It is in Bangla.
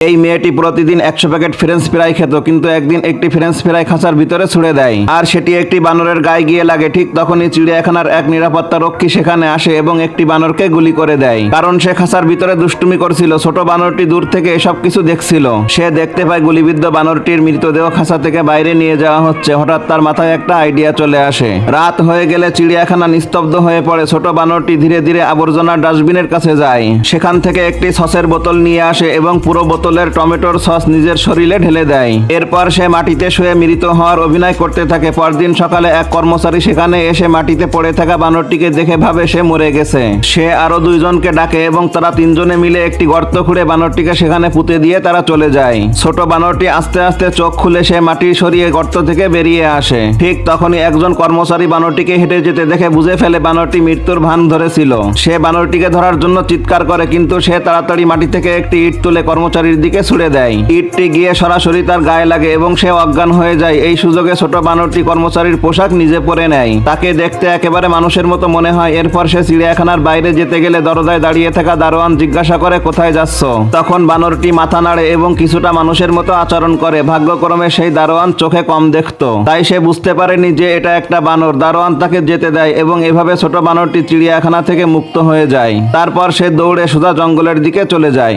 এই মেয়েটি প্রতিদিন একশো প্যাকেট ফ্রেঞ্চ ফ্রাই খেত, কিন্তু একদিন একটি ফ্রেঞ্চ ফ্রাই খাঁচার ভিতরে ছুড়ে দেয়। আর সেটি একটি বানরের গায়ে গিয়ে লাগে, ঠিক তখনই চিড়িয়াখানার এক নিরাপত্তা রক্ষী সেখানে আসে এবং একটি বানরকে গুলি করে দেয়। কারণ সে খাঁচার ভিতরে দুষ্টুমি করছিল, ছোট বানরটি দূর থেকে এসব কিছু দেখছিল। সে দেখতে পায় গুলিবিদ্ধ বানরটির মৃতদেহ খাঁচা থেকে বাইরে নিয়ে যাওয়া হচ্ছে। হঠাৎ তার মাথায় একটা আইডিয়া চলে আসে। রাত হয়ে গেলে চিড়িয়াখানা নিস্তব্ধ হয়ে পড়ে। ছোট বানরটি ধীরে ধীরে আবর্জনার ডাস্টবিনের কাছে যায়। সেখান থেকে একটি সসের বোতল নিয়ে আসে এবং পুরো বোতলের টমেটোর সস নিজের শরীরে ঢেলে দেয়। এরপর সে মাটিতে শুয়ে মৃত হওয়ার অভিনয় করতে থাকে। পরদিন সকালে এক কর্মচারী সেখানে এসে মাটিতে পড়ে থাকা বানরটিকে দেখে ভাবে সে মরে গেছে। সে আরও দুইজনকে ডাকে এবং তারা তিনজনে মিলে একটি গর্ত খুঁড়ে বানরটিকে সেখানে পুঁতে দিয়ে তারা চলে যায়। ছোট বানরটি আস্তে আস্তে চোখ খুলে সে মাটি সরিয়ে গর্ত থেকে বেরিয়ে আসে। ঠিক তখনই একজন কর্মচারী বানরটিকে হেঁটে যেতে দেখে বুঝে ফেলে বানরটি মৃত্যুর ভান ধরেছিল। সে বানরটিকে ধরার জন্য চিৎকার করে, কিন্তু সে তাড়াতাড়ি মাটি থেকে একটি ইট তুলে কর্মচারীর দিকে ছুড়ে দেয়। ইটটি গিয়ে সরাসরি তার গায়ে লাগে এবং সে অজ্ঞান হয়ে যায়। এই সুযোগে ছোট বানরটি কর্মচারীর পোশাক নিজে পরে নেয়। তাকে দেখতে একেবারে মানুষের মতো মনে হয়। এরপর সে চিড়িয়াখানার বাইরে যেতে গেলে দরজায় দাঁড়িয়ে থাকা দারোয়ান জিজ্ঞাসা করে, কোথায় যাচ্ছ? তখন বানরটি মাথা নাড়ে এবং কিছুটা মানুষের মতো আচরণ করে। ভাগ্যক্রমে সেই দারোয়ান চোখে কম দেখতো। তাই সে বুঝতে পারেনি যে এটা একটা বানর। দারোয়ান তাকে যেতে দেয় এবং এভাবে ছোট বানরটি চিড়িয়াখানা থেকে মুক্ত হয়ে যায়। তারপর সে দৌড়ে সোজা জঙ্গলের দিকে চলে যায়।